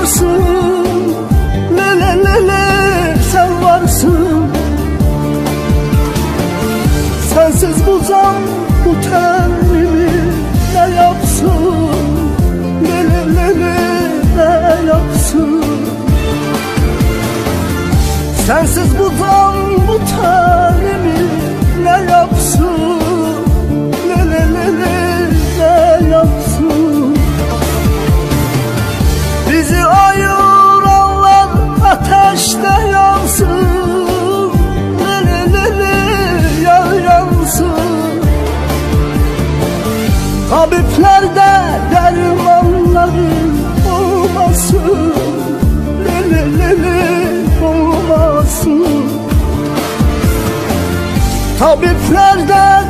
varsın. Le le le le sen varsın. Sensiz bu can bu tenimi ne yapsın? Le le le le ne yapsın? Sensiz bu can bu Bizi ayıranlar ateşte yansın. Le le le le ya yansın Tabiplerde dermanları olmasın le le olmasın Tabiplerde